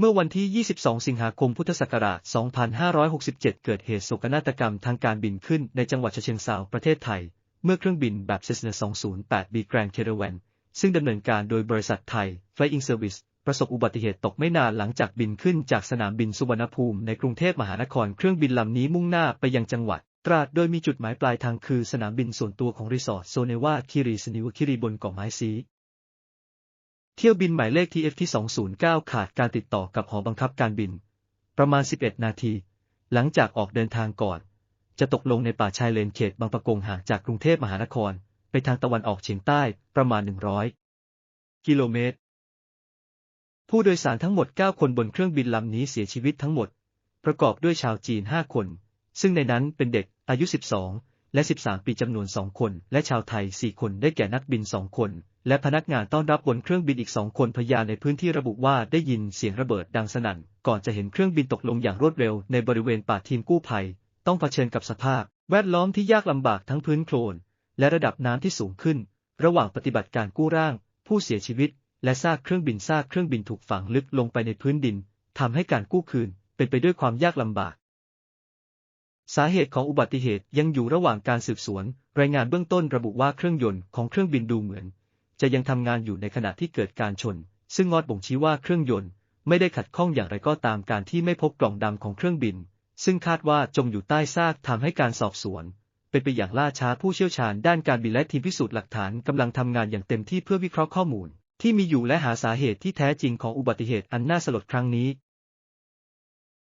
เมื่อวันที่ 22 สิงหาคม พุทธศักราช 2567 เกิดเหตุโศกนาฏกรรมทางการบินขึ้นในจังหวัดเชิงเทราประเทศไทย เมื่อเครื่องบินแบบ Cessna 208 B Grand Caravan ซึ่งดำเนินการโดยบริษัทไทย Flying Service ประสบอุบัติเหตุตกไม่นานหลังจากบินขึ้นจากสนามบินสุวรรณภูมิในกรุงเทพมหานครเครื่องบินลำนี้มุ่งหน้าไปยังจังหวัด ตราดโดยมีจุดหมายปลายทางคือสนามบินส่วนตัวของรีสอร์ทโซเนวาคิรีสนิวคิรีบนเกาะไม้ซี เที่ยวบินหมายเลข TF ที่ 209 ขาดการติดต่อกับหอบังคับการบิน ประมาณ 11 นาที หลังจากออกเดินทางก่อน จะตกลงในป่าชายเลนเขตบางปะกงห่างจากกรุงเทพมหานคร ไปทางตะวันออกเฉียงใต้ประมาณ 100 กิโลเมตร ผู้โดยสารทั้งหมด 9 คนบนเครื่องบินลำนี้เสียชีวิตทั้งหมด ประกอบด้วยชาวจีน 5 คน ซึ่งในนั้นเป็นเด็กอายุ 12 และ 13 ปีจำนวน 2 คน และชาวไทย 4 คนได้แก่นักบิน 2 คน และพนักงานต้อนรับบนเครื่องบินอีก2คนพยานในพื้นที่ระบุว่าได้ยินเสียงระเบิดดังสนั่น ก่อนจะเห็นเครื่องบินตกลงอย่างรวดเร็วในบริเวณป่าทีมกู้ภัย ต้องเผชิญกับสภาพ แวดล้อมที่ยากลำบากทั้งพื้นโคลน และระดับน้ำที่สูงขึ้น ระหว่างปฏิบัติการกู้ร่าง ผู้เสียชีวิต และซากเครื่องบินซากเครื่องบินถูกฝังลึกลงไปในพื้นดินทำให้การกู้คืนเป็นไปด้วยความยากลำบาก สาเหตุของอุบัติเหตุยังอยู่ระหว่างการสืบสวน รายงานเบื้องต้นระบุว่าเครื่องยนต์ของเครื่องบินดูเหมือน จะยังทำงานอยู่ในขณะที่เกิดการชน ซึ่งงอดบ่งชี้ว่าเครื่องยนต์ไม่ได้ขัดข้องอย่างไรก็ตามการที่ไม่พบกล่องดำของเครื่องบิน ซึ่งคาดว่าจมอยู่ใต้ซากทำให้การสอบสวน เป็นไปอย่างล่าช้าผู้เชี่ยวชาญด้านการบินและทีมพิสูจน์หลักฐานกำลังทำงานอย่างเต็มที่เพื่อวิเคราะห์ข้อมูล ที่มีอยู่และหาสาเหตุที่แท้จริงของอุบัติเหตุอันน่าสลดครั้งนี้